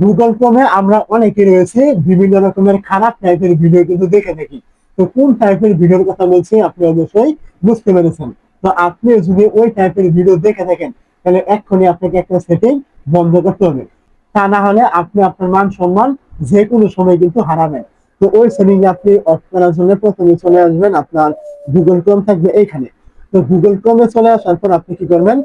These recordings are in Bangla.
গুগল ক্রোমে আমরা অনেকে রয়েছে বিভিন্ন রকমের খারাপ টাইপের ভিডিও কিন্তু দেখে থাকি। তো কোন টাইপের ভিডিওর কথা বলছি আপনি অবশ্যই বুঝতে পেরেছেন। তো আপনি যদি ওই টাইপের ভিডিও দেখে থাকেন, তাহলে এক্ষুনি আপনাকে একটা সেটিং বন্ধ করতে হবে। তা না হলে আপনি আপনার মান সম্মান যে কোনো সময় কিন্তু হারাবেন। তো ওই সেটিং আপনি অফ করার জন্য প্রথমে চলে আসবেন আপনার গুগল ক্রম থাকবে এইখানে তো গুগল ক্রমে চলে আসার পর আপনি কি করবেন?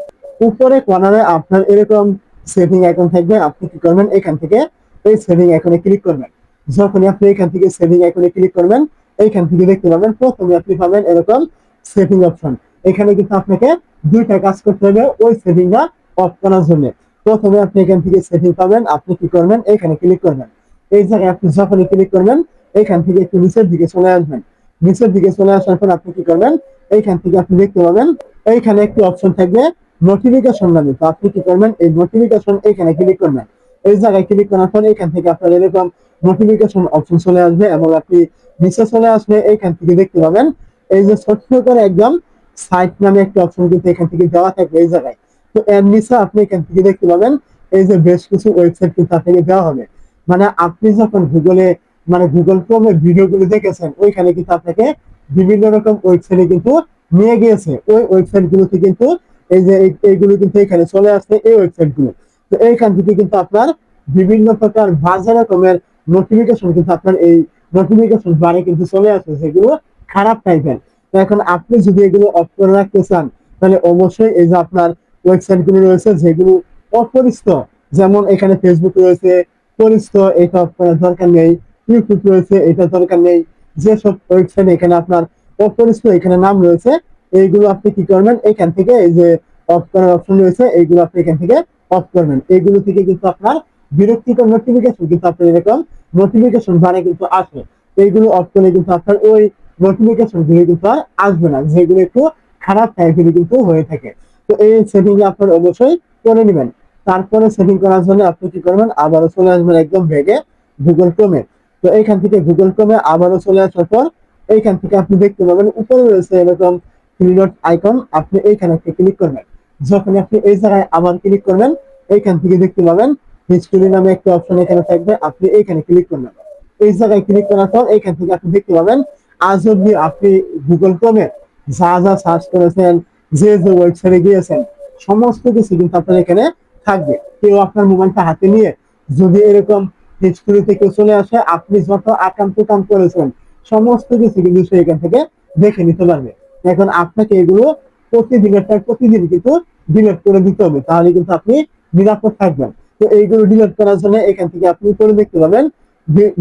উপরে কর্নারে আপনার এরকম সেটিং আইকন থাকবে, আপনি কি করবেন? এখান থেকে এই সেটিং আইকনে ক্লিক করবেন। যখনই আপনি এখান থেকে সেটিং আইকনে ক্লিক করবেন, এইখান থেকে দেখতে পাবেন, প্রথমে আপনি পাবেন এরকম সেভিং অপশন এখানে কিন্তু আপনাকে দুইটা কাজ করতে হবে, ওই সেভিং সেটিংটা অফ করার জন্য। প্রথমে আপনি এখান থেকে সেভিং পাবেন, আপনি কি করবেন? এখানে ক্লিক করবেন। এই জায়গায় আপনি যখনই ক্লিক করবেন, এখান থেকে একটু নিচের দিকে চলে আসবেন। নিচের দিকে চলে আসার পর আপনি কি করবেন? এইখান থেকে আপনি দেখতে পাবেন, এইখানে একটি অপশন থাকবে নোটিফিকেশন নামে, তো আপনি কি করবেন? এই নোটিফিকেশন এখানে ক্লিক করবেন। এই জায়গায় ক্লিক করার পর এখান থেকে আপনার এরকম নোটিফিকেশন অপশন চলে আসবে এবং আপনি নিচে চলে আসলে এইখান থেকে দেখতে পাবেন, এই যে ছোট্ট করে একদম সাইট নামে একটা অপশন কিন্তু এখান থেকে দেওয়া থাকবে এই জায়গায়। তো এর নিচে আপনি এখান থেকে দেখতে পাবেন, এই যে বেশ কিছু ওয়েবসাইট কিন্তু আপনাকে দেওয়া হবে। মানে আপনি যখন গুগলে মানে গুগল ক্রোমে ভিডিওগুলো দেখেছেন, ওইখানে কিন্তু আপনাকে বিভিন্ন রকম ওয়েবসাইটে কিন্তু নিয়ে গিয়েছে। ওই ওয়েবসাইট গুলোতে কিন্তু এই যে এইগুলো কিন্তু এখানে চলে আসছে এই ওয়েবসাইটগুলো। তো এইখান থেকে কিন্তু আপনার বিভিন্ন প্রকার বাজে রকমের নোটিফিকেশন কিন্তু আপনার এই নোটিফিকেশন বারে কিন্তু চলে আসে, যেগুলো খারাপ টাইপের তো এখন আপনি যদি এগুলো অফ করে রাখতে চান, তাহলে অবশ্যই এই যে আপনার ওয়েবসাইটগুলো রয়েছে, যেগুলো অপরিচিত, যেমন এখানে ফেসবুক রয়েছে, পরিচিত, এটা অফ করার দরকার নেই। ইউটিউব রয়েছে এটা দরকার নেই। যেসব ওয়েবসাইট এখানে আপনার অপরিচিত এখানে নাম রয়েছে এইগুলো আপনি কি করবেন? এখান থেকে এই যে অফ করার অপশন রয়েছে, এইগুলো আপনি এখান থেকে অফ করবেন। এইগুলো থেকে কিন্তু আপনার বিরক্তিকর নোটিফিকেশন কিন্তু আপনার এরকম নোটিফিকেশন বারে কিন্তু আসবে। এইগুলো অফ করলে কিন্তু আপনার ওই নোটিফিকেশনগুলো কিন্তু আর আসবে না। যেগুলো একটু খারাপ টাইপের কিন্তু হয়ে থাকে। তো এই সেটিং আপনার অবশ্যই করে নেবেন। তারপরে সেটিং করার জন্য আপনি কি করবেন? আবারও চলে আসবেন একদম ভেগে গুগল ক্রোমে তো এইখান থেকে গুগল ক্রোমে আবারও চলে আসার পর এইখান থেকে আপনি দেখতে পাবেন উপরে রয়েছে এরকম থ্রি ডট আইকন আপনি এইখানে একটা ক্লিক করবেন। যখন আপনি এই জায়গায় আবার ক্লিক করবেন, এইখান থেকে দেখতে পাবেন হিস্টোরি নামে একটা অপশন এখানে থাকবে, আপনি এইখানে ক্লিক করবেন। এই জায়গায় ক্লিক করার পর এইখান থেকে আপনি দেখতে পাবেন, আজ অব্দি আপনি গুগল ক্রোমে যা যা সার্চ করেছেন, যে যে ওয়েবসাইটে গিয়েছেন, সমস্ত কিছু কিন্তু আপনার এখানে থাকবে। কেউ আপনার মোবাইলটা হাতে নিয়ে যদি এরকম হিস্টোরি থেকে চলে আসে, আপনি যত আকাম কুকাম করেছেন, সমস্ত কিছু কিন্তু সে এখান থেকে দেখে নিতে পারবে। এখন আপনাকে এগুলো প্রতিদিনের পর প্রতিদিন কিন্তু ডিলেট করে দিতে হবে। তাহলে কিন্তু আপনি নিরাপদ থাকবেন। তো এইগুলো ডিলেট করার জন্য এখান থেকে আপনি করে দেখতে পাবেন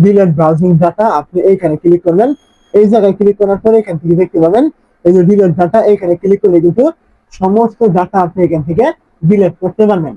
ডিলিট ব্রাউজিং ডাটা আপনি এইখানে ক্লিক করবেন এই জায়গায় ক্লিক করার পরে এখান থেকে দেখতে পাবেন এই যে ডিলিট ডাটা এখানে ক্লিক করলে কিন্তু সমস্ত ডাটা আপনি এখান থেকে ডিলেট করতে পারবেন।